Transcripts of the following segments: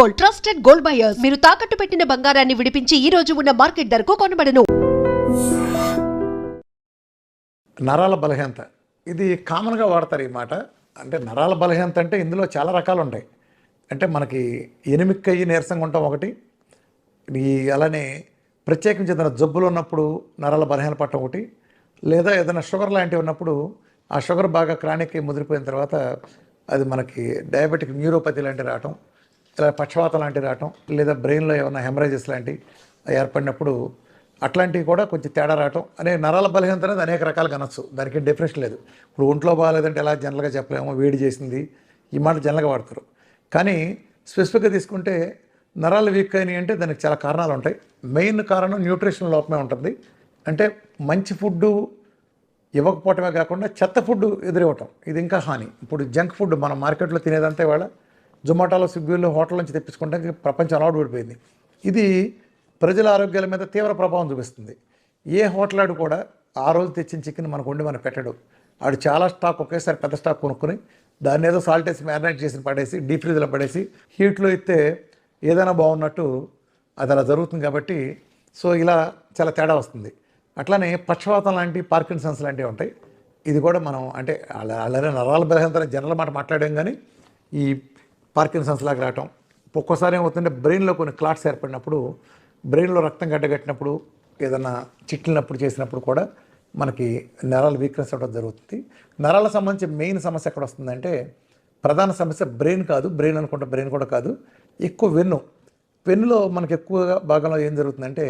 Gold trusted gold buyers. మీరు తాకట్టు పెట్టిన బంగారాన్ని విడిపించి ఈ రోజు ఉన్న మార్కెట్ ధరకు కొనబడను. నరాల బలహీనత. ఇది కామన్గా వాడతారు ఈ మాట. అంటే నరాల బలహీనత అంటే ఇందులో చాలా రకాలు ఉంటాయి అంటే మనకి ఎనిమిక్కయ్యి నీరసంగా ఉంటాం ఒకటి. ఈ అలానే ప్రత్యేకించి ఏదైనా జబ్బులు ఉన్నప్పుడు నరాల బలహీన పట్టం ఒకటి. లేదా ఏదైనా షుగర్ లాంటివి ఉన్నప్పుడు ఆ షుగర్ బాగా క్రానిక్ ముదిరిపోయిన తర్వాత అది మనకి డయాబెటిక్ న్యూరోపతి లాంటివి రావటం. పక్షవాతం లాంటివి రావటం లేదా బ్రెయిన్లో ఏమైనా హెమరేజెస్ లాంటివి ఏర్పడినప్పుడు అట్లాంటివి కూడా కొంచెం తేడా రావటం. అనే నరాల బలహీనత అనేది అనేక రకాలుగా అనొచ్చు. దానికి డెఫినేషన్ లేదు. ఇప్పుడు ఒంట్లో బాగాలేదంటే ఎలా జనరల్గా చెప్పలేము వేడి చేసింది ఈ మాట జనరల్గా వాడతారు. కానీ స్పెసిఫిక్గా తీసుకుంటే నరాలు వీక్ అయినాయి అంటే దానికి చాలా కారణాలు ఉంటాయి. మెయిన్ కారణం న్యూట్రిషన్ లోపమే ఉంటుంది. అంటే మంచి ఫుడ్ ఇవ్వకపోవటమే కాకుండా చెత్త ఫుడ్ ఎదురివ్వటం. ఇది ఇంకా హాని. ఇప్పుడు జంక్ ఫుడ్ మనం మార్కెట్లో తినేదంతా ఇవాళ జొమాటోలో స్విగ్గీలో హోటల్ నుంచి తెప్పించుకోవడానికి ప్రపంచం అలవాటు పడిపోయింది. ఇది ప్రజల ఆరోగ్యాల మీద తీవ్ర ప్రభావం చూపిస్తుంది. ఏ హోటల్ ఆడు కూడా ఆ రోజు తెచ్చిన చికెన్ మనకు వండి మనం పెట్టడు. ఆడు చాలా స్టాక్ ఒకేసారి పెద్ద స్టాక్ కొనుక్కుని దాన్ని ఏదో సాల్ట్ వేసి మ్యారినేట్ చేసి పడేసి డీప్ ఫ్రిడ్జ్లో పడేసి హీట్లో ఇస్తే ఏదైనా బాగున్నట్టు అది అలా జరుగుతుంది కాబట్టి సో ఇలా చాలా తేడా వస్తుంది. అట్లానే పక్షవాతం లాంటి పార్కిన్సన్స్ లాంటివి ఉంటాయి. ఇది కూడా మనం అంటే అలా అలానే నరాల బలహీనత జనరల్ మాట మాట్లాడాం కానీ ఈ పార్కిన్సన్స్ లాగా రావటం. ఒక్కోసారి ఏమవుతుందంటే బ్రెయిన్లో కొన్ని క్లాట్స్ ఏర్పడినప్పుడు బ్రెయిన్లో రక్తం గడ్డగట్టినప్పుడు ఏదైనా చిట్లినప్పుడు చేసినప్పుడు కూడా మనకి నరాలు వీక్నెస్ అవ్వడం జరుగుతుంది. నరాల సంబంధించి మెయిన్ సమస్య ఎక్కడ వస్తుందంటే ప్రధాన సమస్య బ్రెయిన్ కాదు. బ్రెయిన్ అనుకుంటే బ్రెయిన్ కూడా కాదు. ఎక్కువ వెన్ను. వెన్నులో మనకి ఎక్కువగా భాగంలో ఏం జరుగుతుందంటే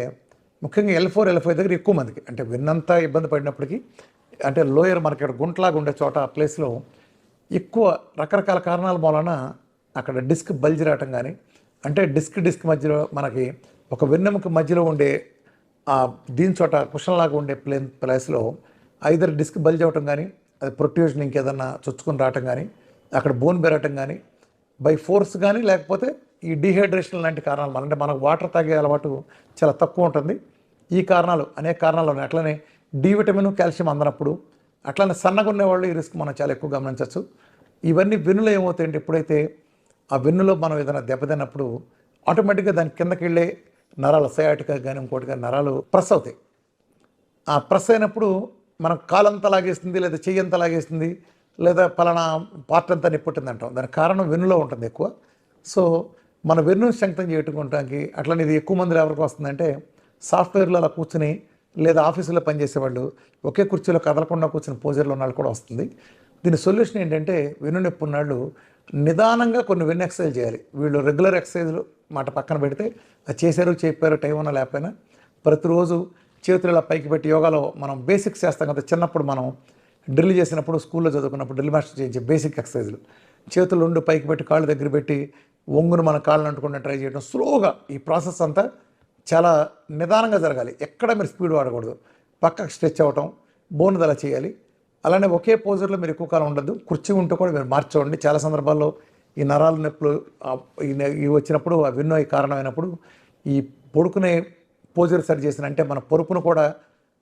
ముఖ్యంగా ఎల్ ఫోర్ ఎల్ ఫైవ్ దగ్గర ఎక్కువ మందికి అంటే వెన్నంతా ఇబ్బంది పడినప్పటికీ అంటే లోయర్ మనకి ఇక్కడ గుంటలాగా ఉండే చోట ఆ ప్లేస్లో ఎక్కువ రకరకాల కారణాల మూలన అక్కడ డిస్క్ బల్జ్ రావటం కానీ అంటే డిస్క్ డిస్క్ మధ్యలో మనకి ఒక వెన్నెముక మధ్యలో ఉండే దీని చోట కుషన్లాగా ఉండే ప్లేన్ ప్లేస్లో ఐదర్ డిస్క్ బల్జ్ అవటం కానీ అది ప్రొట్యూషన్ ఇంకేదన్నా చొచ్చుకొని రావటం కానీ అక్కడ బోన్ పెరగటం కానీ బై ఫోర్స్ కానీ లేకపోతే ఈ డీహైడ్రేషన్ లాంటి కారణాలు మన- అంటే మనకు వాటర్ తాగే అలవాటు చాలా తక్కువ ఉంటుంది. ఈ కారణాలు అనేక కారణాలు ఉన్నాయి. అట్లనే డి విటమిన్ కాల్షియం అందనప్పుడు అట్లనే సన్నగా ఉండేవాళ్ళు ఈ రిస్క్ మనం చాలా ఎక్కువ గమనించవచ్చు ఇవన్నీ వెన్నులో ఏమవుతాయంటే ఎప్పుడైతే ఆ వెన్నులో మనం ఏదైనా దెబ్బతిన్నప్పుడు ఆటోమేటిక్గా దాని కిందకి వెళ్ళే నరాలు సయాటిక కానీ ఇంకోటి కానీ నరాలు ప్రెస్ అవుతాయి. ఆ ప్రెస్ అయినప్పుడు మనం కాలంతా లాగేస్తుంది లేదా చెయ్యి అంతా లాగేస్తుంది లేదా పలానా పార్ట్ అంతా నిప్పుట్టింది అంటాం. దానికి కారణం వెన్నులో ఉంటుంది ఎక్కువ. సో మన వెన్ను స్ట్రెంగ్తన్ చేయడానికి అట్లనే ఇది ఎక్కువ మంది ఎవరికి వస్తుందంటే సాఫ్ట్వేర్లో అలా కూర్చుని లేదా ఆఫీసులో పనిచేసేవాళ్ళు ఒకే కుర్చీలో కదలకుండా కూర్చుని పోజర్లో ఉన్న వాళ్ళు కూడా వస్తుంది. దీని సొల్యూషన్ ఏంటంటే వెన్ను నొప్పి ఉన్నాళ్ళు నిదానంగా కొన్ని వెన్ను ఎక్సర్సైజ్ చేయాలి. వీళ్ళు రెగ్యులర్ ఎక్సర్సైజ్లు మాట పక్కన పెడితే అది చేశారు చెప్పారు టైం ఉన్నా లేకపోయినా ప్రతిరోజు చేతులు ఇలా పైకి పెట్టి యోగాలో మనం బేసిక్స్ చేస్తాం కదా చిన్నప్పుడు మనం డ్రిల్ చేసినప్పుడు స్కూల్లో చదువుకున్నప్పుడు డ్రిల్ మాస్టర్ చేయించే బేసిక్ ఎక్సర్సైజ్లు చేతులు రెండు పైకి పెట్టి కాళ్ళు దగ్గర పెట్టి ఒంగును మన కాళ్ళని అంటుకుండా ట్రై చేయడం స్లోగా ఈ ప్రాసెస్ అంతా చాలా నిదానంగా జరగాలి. ఎక్కడ మీరు స్పీడ్ వాడకూడదు. పక్కకు స్ట్రెచ్ అవ్వటం బోన్ దల చేయాలి. అలానే ఒకే పోజర్లో మీరు ఎక్కువ కాలం ఉండద్దు. కుర్చీ ఉంటూ కూడా మీరు మార్చుకోండి చాలా సందర్భాల్లో ఈ నరాల నొప్పులు ఇవి వచ్చినప్పుడు ఆ విన్నో ఈ కారణమైనప్పుడు ఈ పొడుకునే పోజర్ సరి చేసిన అంటే మన పొరుపును కూడా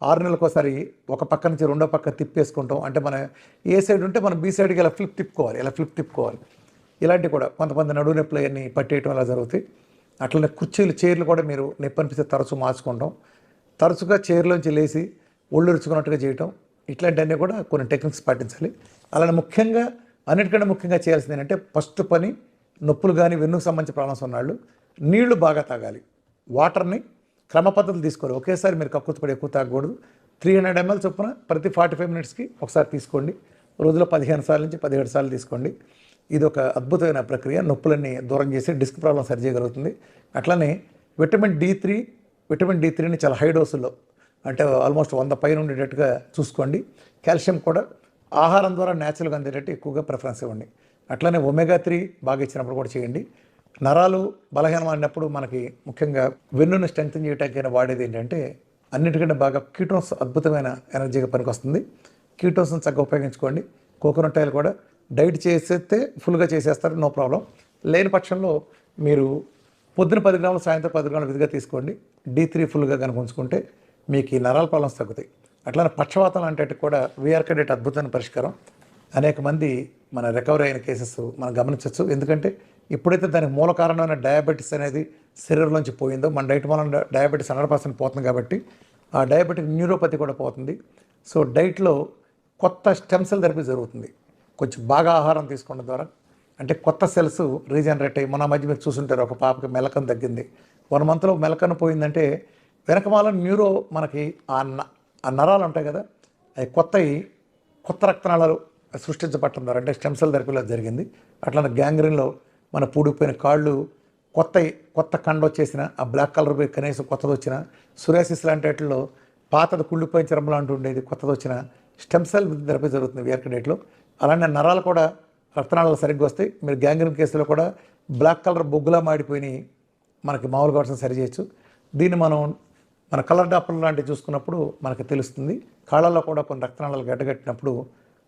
ఆరు నెలలకోసారి ఒక పక్క నుంచి రెండో పక్క తిప్పేసుకుంటాం. అంటే మన ఏ సైడ్ ఉంటే మనం బీ సైడ్కి ఇలా ఫ్లిప్ తిప్పుకోవాలి. ఇలా ఫ్లిప్ తిప్పుకోవాలి. ఇలాంటివి కూడా కొంతమంది నడువు నొప్పులు అవన్నీ పట్టేయటం అలా జరుగుతాయి. అట్లనే కుర్చీలు చైర్లు కూడా మీరు నొప్పి అనిపిస్తే తరచూ మార్చుకుంటాం. తరచుగా చైర్లోంచి లేచి ఒళ్ళు రుచుకున్నట్టుగా చేయటం. ఇట్లాంటివన్నీ కూడా కొన్ని టెక్నిక్స్ పాటించాలి. అలానే ముఖ్యంగా అన్నిటికంటే ముఖ్యంగా చేయాల్సింది ఏంటంటే ఫస్ట్ పని నొప్పులు కానీ వెన్నుకు సంబంధించిన ప్రాబ్లమ్స్ ఉన్నాళ్ళు నీళ్ళు బాగా తాగాలి. వాటర్ని క్రమ పద్ధతులు తీసుకోవాలి. ఒకేసారి మీరు కక్కుతుపడి ఎక్కువ తాగకూడదు. త్రీ హండ్రెడ్ ఎంఎల్ చొప్పున ప్రతి ఫార్టీ ఫైవ్ మినిట్స్కి ఒకసారి తీసుకోండి. రోజులో పదిహేను సార్లు నుంచి పదిహేడు సార్లు తీసుకోండి. ఇది ఒక అద్భుతమైన ప్రక్రియ. నొప్పులన్నీ దూరం చేసి డిస్క్ ప్రాబ్లం సరి చేయగలుగుతుంది. అట్లనే vitamin D three vitamin D త్రీని చాలా హై డోసుల్లో అంటే ఆల్మోస్ట్ వంద పైన ఉండేటట్టుగా చూసుకోండి. కాల్షియం కూడా ఆహారం ద్వారా న్యాచురల్గా అందేటట్టు ఎక్కువగా ప్రిఫరెన్స్ ఇవ్వండి. అట్లనే ఒమేగా త్రీ బాగా ఇచ్చినప్పుడు కూడా చేయండి. నరాలు బలహీనమైనప్పుడు మనకి ముఖ్యంగా వెన్నును స్ట్రెంగ్ చేయడానికి వాడేది ఏంటంటే అన్నిటికంటే బాగా కీటోన్స్ అద్భుతమైన ఎనర్జీగా పనికొస్తుంది. కీటోన్స్ని చక్కగా ఉపయోగించుకోండి. కోకోనట్ ఆయిల్ కూడా డైట్ చేసేస్తే ఫుల్గా చేసేస్తారు నో ప్రాబ్లం లేని పక్షంలో మీరు పొద్దున పది గ్రాములు సాయంత్రం పది గ్రాములు విధిగా తీసుకోండి. డీ త్రీ ఫుల్గా కనుక ఉంచుకుంటే మీకు ఈ నరాల ప్రాబ్లమ్స్ తగ్గుతాయి. అట్లానే పక్షవాతం అంటే కూడా వీఆర్ కెడెట్ అద్భుతమైన పరిష్కారం. అనేక మంది మన రికవరీ అయిన కేసెస్ మనం గమనించవచ్చు ఎందుకంటే ఎప్పుడైతే దానికి మూల కారణమైన డయాబెటీస్ అనేది శరీరంలోంచి పోయిందో మన డైట్ వలన డయాబెటీస్ హండ్రెడ్ పర్సెంట్ పోతుంది కాబట్టి ఆ డయాబెటిక్ న్యూరోపతి కూడా పోతుంది. సో డైట్లో కొత్త స్టెమ్ సెల్ థెరపీ జరుగుతుంది. కొంచెం బాగా ఆహారం తీసుకోవడం ద్వారా. అంటే కొత్త సెల్స్ రీజనరేట్ అయ్యి మన మధ్య మీరు చూసుంటారు ఒక పాపకి మెలకం తగ్గింది. వన్ మంత్లో మెలకను పోయిందంటే వెనకమాల న్యూరో మనకి ఆ న ఆ నరాలు ఉంటాయి కదా అవి కొత్తవి కొత్త రక్తనాళాలు సృష్టించబట్టడం ద్వారా అంటే స్టెమ్ సెల్ థెరపీలో జరిగింది. అట్లానే గ్యాంగ్రీన్లో మన పూడిపోయిన కాళ్ళు కొత్త కొత్త కండ వచ్చేసిన ఆ బ్లాక్ కలర్ పోయి కనీసం కొత్తది వచ్చిన సురేసిస్ లాంటి వాటిల్లో పాతది కుళ్ళిపోయిన చర్మం లాంటి ఉండేది కొత్తది వచ్చిన స్టెమ్ సెల్ థెరపీ జరుగుతుంది విఆర్క డేట్లో అలానే నరాలు కూడా రక్తనాళాలు సరిగ్గా వస్తాయి. మీరు గ్యాంగ్రీన్ కేసులో కూడా బ్లాక్ కలర్ బొగ్గులా మాడిపోయినాయి మనకి మామూలుగా వర్షం సరి చేయొచ్చు. దీన్ని మనం మన కలర్ డాపర్ లాంటివి చూసుకున్నప్పుడు మనకు తెలుస్తుంది. కాళ్ళల్లో కూడా కొన్ని రక్తనాళాలు గడ్డగట్టినప్పుడు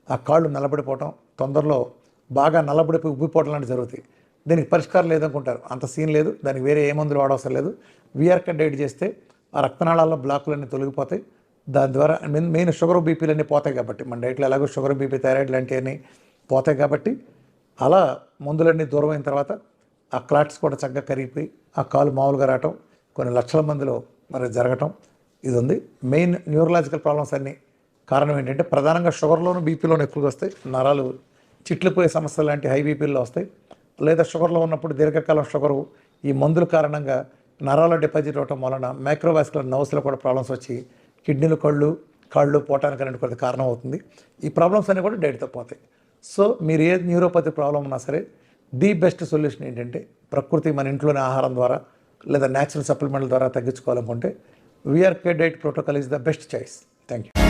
ఆ కాళ్ళు నిలబడిపోవటం తొందరలో బాగా నల్లబడిపోయి ఉబ్బిపోవటం లాంటివి జరుగుతాయి. దీనికి పరిష్కారం లేదనుకుంటారు. అంత సీన్ లేదు. దానికి వేరే ఏ మందులు వాడవసరం లేదు. వీఆర్ కట్ డైట్ చేస్తే ఆ రక్తనాళాల్లో బ్లాకులన్నీ తొలగిపోతాయి. దాని ద్వారా మెయిన్ మెయిన్ షుగర్ బీపీలన్నీ పోతాయి కాబట్టి మన డైట్లో ఎలాగో షుగర్ బీపీ థైరాయిడ్ లాంటివన్నీ పోతాయి కాబట్టి అలా మందులన్నీ దూరం అయిన తర్వాత ఆ క్లాట్స్ కూడా చక్కగా కరిగిపోయి ఆ కాలు మామూలుగా రావటం కొన్ని లక్షల మందిలో మరి జరగటం ఇది ఉంది మెయిన్ న్యూరలాజికల్ ప్రాబ్లమ్స్ అన్నీ కారణం ఏంటంటే ప్రధానంగా షుగర్లోను బీపీలోను ఎక్కువగా వస్తాయి. నరాలు చిట్లిపోయే సమస్యలు లాంటి హై బీపీల్లో వస్తాయి. లేదా షుగర్లో ఉన్నప్పుడు దీర్ఘకాలం షుగరు ఈ మందుల కారణంగా నరాల డిపాజిట్ అవటం వలన మైక్రోవాస్కులర్ నర్వ్స్లో కూడా ప్రాబ్లమ్స్ వచ్చి కిడ్నీలు కళ్ళు కాళ్ళు పోవటానికి అనేది కూడా కారణం అవుతుంది. ఈ ప్రాబ్లమ్స్ అన్నీ కూడా డైట్తో పోతాయి. సో మీరు ఏ న్యూరోపతి ప్రాబ్లం ఉన్నా సరే ది బెస్ట్ సొల్యూషన్ ఏంటంటే ప్రకృతి మన ఇంట్లోనే ఆహారం ద్వారా లేదా న్యాచురల్ సప్లిమెంట్ల ద్వారా తగ్గించుకోవాలనుకుంటే VRK diet protocol is the best choice thank you